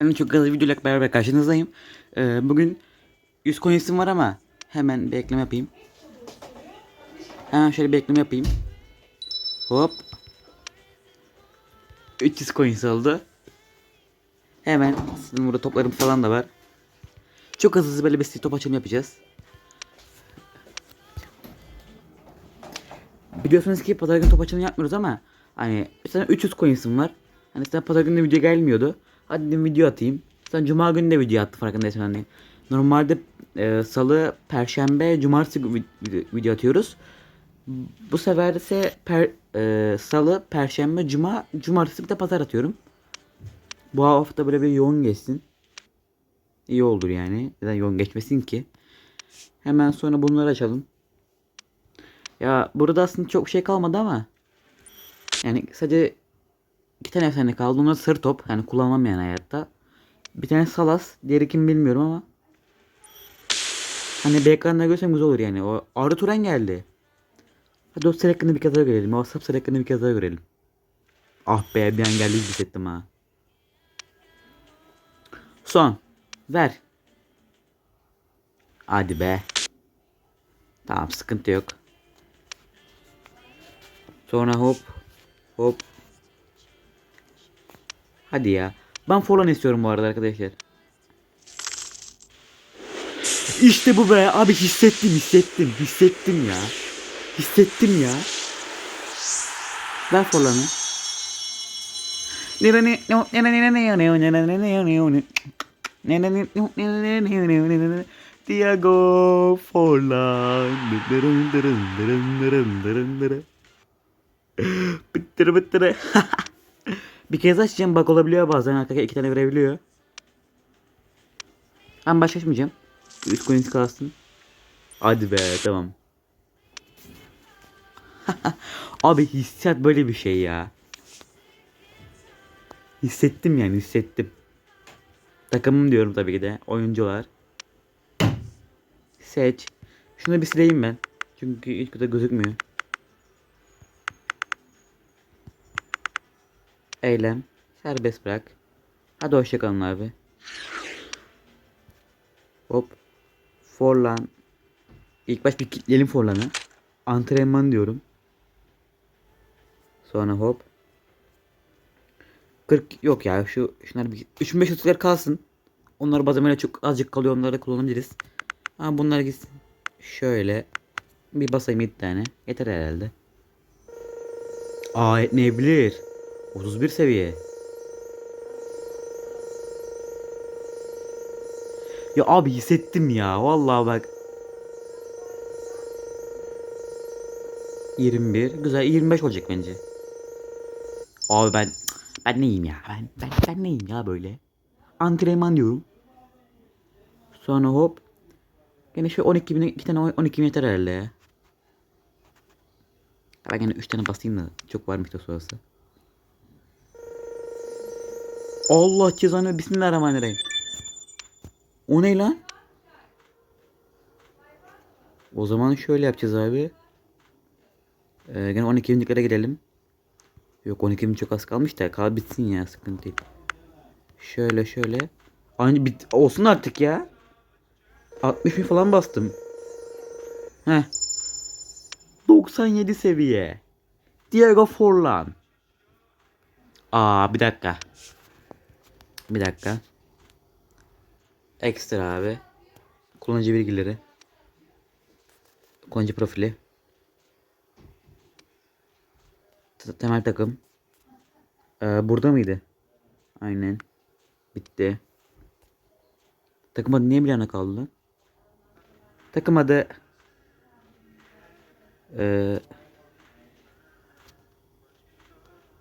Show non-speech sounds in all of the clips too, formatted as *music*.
Ben çok hızlı videoyla beraber karşınızdayım. Ee, bugün 100 coins'im var ama hemen bir ekleme yapayım. Hemen şöyle bir ekleme yapayım. Hop. 300 coins oldu. Hemen sizin burada toplarım falan da var. Çok hızlı böyle bir top açılımı yapacağız. Biliyorsunuz ki pazar günü top açılımı yapmıyoruz ama hani mesela 300 coins'im var. Hani sen pazar günü video gelmiyordu. Hadi dedim video atayım. Sen cuma günü de video attı farkındaysan hani. Normalde e, salı, perşembe, cumartesi vi- video, video atıyoruz. Bu sefer ise per, e, salı, perşembe, cuma, cumartesi bir de pazar atıyorum. Bu hafta böyle bir yoğun geçsin. İyi olur yani. Neden yoğun geçmesin ki? Hemen sonra bunları açalım. Ya burada aslında çok şey kalmadı ama yani sadece iki tane efsane kaldı. Onlar sarı top. Yani kullanmam yani hayatta. Bir tane Salas. Diğeri kim bilmiyorum ama. Hani bir ekranda görsem güzel olur yani. O Arda Turan geldi. Hadi o hakkında bir kez daha görelim. O hakkında bir kez daha görelim. Ah be bir an geldi hissettim ha. Son. Ver. Hadi be. Tamam sıkıntı yok. Sonra hop. Hop. Hadi ya. Ben Forlan istiyorum bu arada arkadaşlar. İşte bu be. Abi hissettim hissettim. Hissettim ya. Hissettim ya. Ver Forlan'ı. Diego Forlan. Bittire bittire. Bir kez açacağım bak olabiliyor bazen arkadaşlar iki tane verebiliyor. Ben başka açmayacağım. 3 coins kalsın. Hadi be tamam. *laughs* Abi hissiyat böyle bir şey ya. Hissettim yani hissettim. Takımım diyorum tabii ki de. Oyuncular. Seç. Şunu bir sileyim ben. Çünkü hiç de gözükmüyor. Eylem. Serbest bırak. Hadi hoşçakalın abi. Hop. Forlan. İlk baş bir kilitleyelim Forlan'ı. Antrenman diyorum. Sonra hop. 40 yok ya şu şunlar bir 3500'ler kalsın. Onlar bazen çok azıcık kalıyor onları da kullanabiliriz. Ha bunlar gitsin. Şöyle bir basayım 7 tane. Yeter herhalde. Aa etmeyebilir. 31 seviye. Ya abi hissettim ya. Vallahi bak. 21. Güzel 25 olacak bence. Abi ben ben neyim ya? Ben ben ben neyim ya böyle? Antrenman diyorum. Sonra hop. Gene şu 12 bin, 2 tane 12 bin yeter herhalde. Ben gene 3 tane basayım da çok varmış da sonrası. Allah cezanı bismillahirrahmanirrahim. O ne lan? O zaman şöyle yapacağız abi. Ee, gene 12 binliklere girelim. Yok 12 bin çok az kalmış da kal bitsin ya sıkıntı değil. Şöyle şöyle. Aynı bit olsun artık ya. 60 bin falan bastım. Heh. 97 seviye. Diego Forlan. Aa bir dakika. Bir dakika. Ekstra abi. Kullanıcı bilgileri. Kullanıcı profili. Temel takım. Ee, burada mıydı? Aynen. Bitti. Takım adı niye bir yana kaldı? Takım adı ee,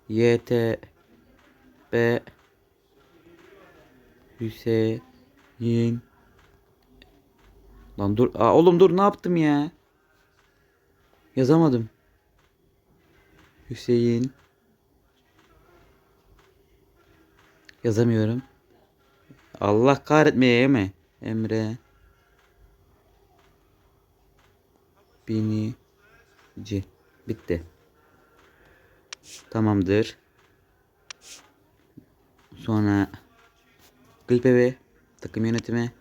YT B Hüseyin Lan dur. Aa, oğlum dur ne yaptım ya? Yazamadım. Hüseyin Yazamıyorum. Allah kahretmeye mi? Emre Binici Bitti. Tamamdır. Sonra Klip evi. Takım yönetimi.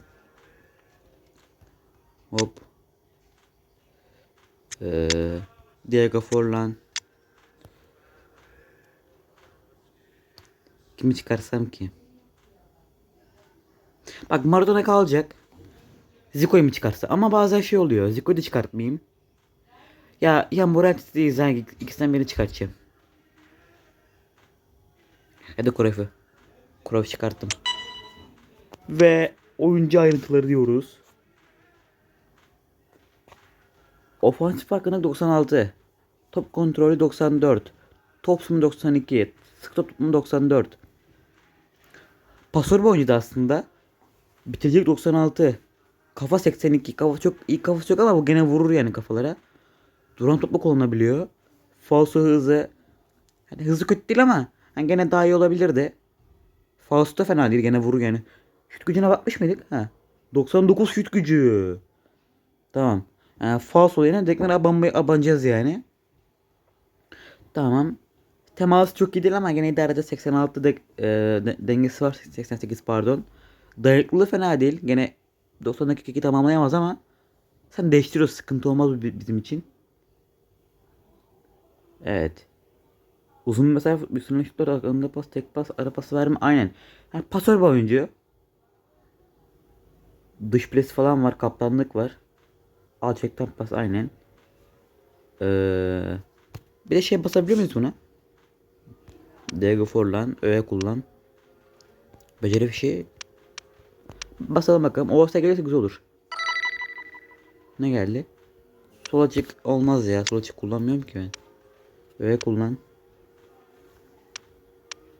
Hop. Ee, Diego Forlan. Kimi çıkarsam ki? Bak Maradona kalacak. Zico'yu mu çıkarsa? Ama bazen şey oluyor. Zico'yu da çıkartmayayım. Ya ya Murat değil. İkisinden birini çıkartacağım. Ya da Cruyff'u. Cruyff çıkarttım. Ve oyuncu ayrıntıları diyoruz. Ofansif hakkında 96. Top kontrolü 94. Top sumu 92. Sık top tutumu 94. Pasör bir oyuncuydu aslında. Bitirecek 96. Kafa 82. Kafa çok iyi kafası yok ama bu gene vurur yani kafalara. Duran topla kullanabiliyor. Falso hızı. Hani hızı kötü değil ama hani gene daha iyi olabilirdi. Falso da fena değil gene vurur yani. Şut gücüne bakmış mıydık? Ha. 99 şut gücü. Tamam. Yani falso yerine dekmen abanmayı abanacağız yani. Tamam. Teması çok iyi değil ama gene idare eder. 86 de, e, de- dengesi var. 88 pardon. Dayanıklılığı fena değil. Gene 90 dakika tamamlayamaz ama sen değiştiriyorsun. Sıkıntı olmaz bizim için. Evet. Uzun mesafe üstüne şutlar önde pas, tek pas, ara pas verme. Aynen. Yani pasör bir oyuncu. Dış plesi falan var. Kaptanlık var. Alçaktan pas aynen. Ee, bir de şey basabiliyor muyuz buna? Diego Forlan, öğe kullan. Beceri fişi. Basalım bakalım. O olsa gelirse güzel olur. Ne geldi? Sol açık olmaz ya. Sol açık kullanmıyorum ki ben. Öğe kullan.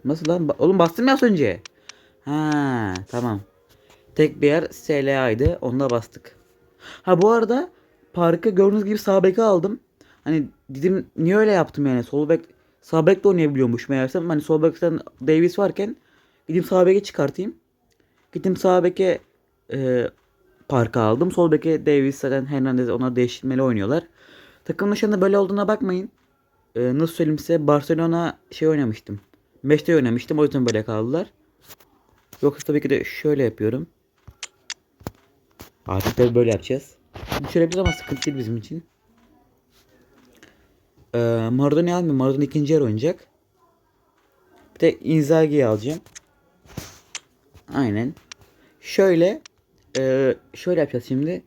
Nasıl lan? Oğlum bastım ya az önce. Ha tamam. Tek bir yer SLA'ydı. Onda bastık. Ha bu arada parka gördüğünüz gibi sağ beki aldım. Hani dedim niye öyle yaptım yani sol bek sağ bek de oynayabiliyormuş meğersem. Hani sol bekten Davis varken gideyim sağ beke çıkartayım. Gittim sağ beke e, parka aldım. Sol beke Davis zaten Hernandez ona değiştirmeli oynuyorlar. Takımın anda böyle olduğuna bakmayın. E, nasıl söyleyeyim size Barcelona şey oynamıştım. Meşte oynamıştım o yüzden böyle kaldılar. Yoksa tabii ki de şöyle yapıyorum. Artık tabii böyle yapacağız. Düşürebiliriz ama sıkıntı değil bizim için. Ee, Maradona'yı almayayım. Maradona ikinci yer oynayacak. Bir de Inzaghi'yi alacağım. Aynen. Şöyle e, şöyle yapacağız şimdi.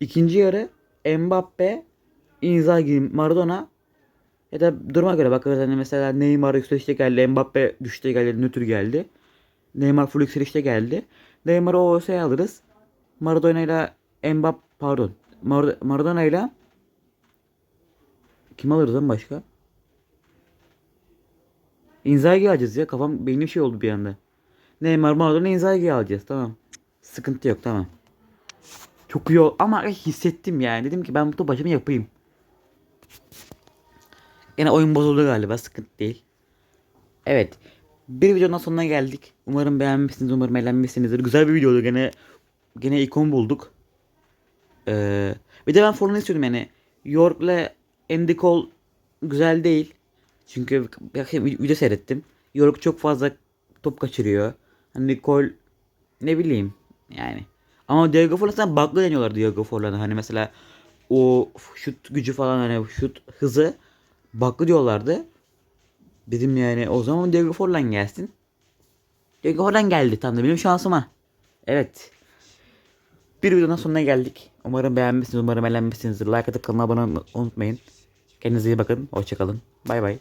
İkinci yarı Mbappe, Inzaghi, Maradona ya da duruma göre bakarız. Hani mesela Neymar yükselişte geldi. Mbappe düşüşte geldi. Nötr geldi. Neymar full yükselişte geldi. Neymar'ı o şey alırız. Maradona ile Mbappe pardon. Mar Maradona ile kim alırız lan başka? Inzaghi alacağız ya. Kafam beynim şey oldu bir anda. Neymar, Maradona, Inzaghi alacağız. Tamam. Sıkıntı yok tamam. Çok iyi ama hissettim yani. Dedim ki ben bu başımı yapayım. Yine oyun bozuldu galiba. Sıkıntı değil. Evet. Bir videonun sonuna geldik. Umarım beğenmişsiniz. Umarım eğlenmişsinizdir. Güzel bir videoydu. Gene gene ikon bulduk. Ee, bir de ben Forlan'ı istiyordum yani. York'la Andy Cole güzel değil. Çünkü bir video seyrettim. York çok fazla top kaçırıyor. Hani Cole ne bileyim yani. Ama Diego Forlan'dan bug'lı deniyorlar Diego Forlan'a. Hani mesela o şut gücü falan hani şut hızı bug'lı diyorlardı. Dedim yani o zaman Diego Forlan gelsin. Diego Forlan geldi tam da benim şansıma. Evet. Bir videonun sonuna geldik. Umarım beğenmişsiniz, umarım eğlenmişsinizdir. Like atıp kanala abone olmayı unutmayın. Kendinize iyi bakın. Hoşçakalın. Bay bay.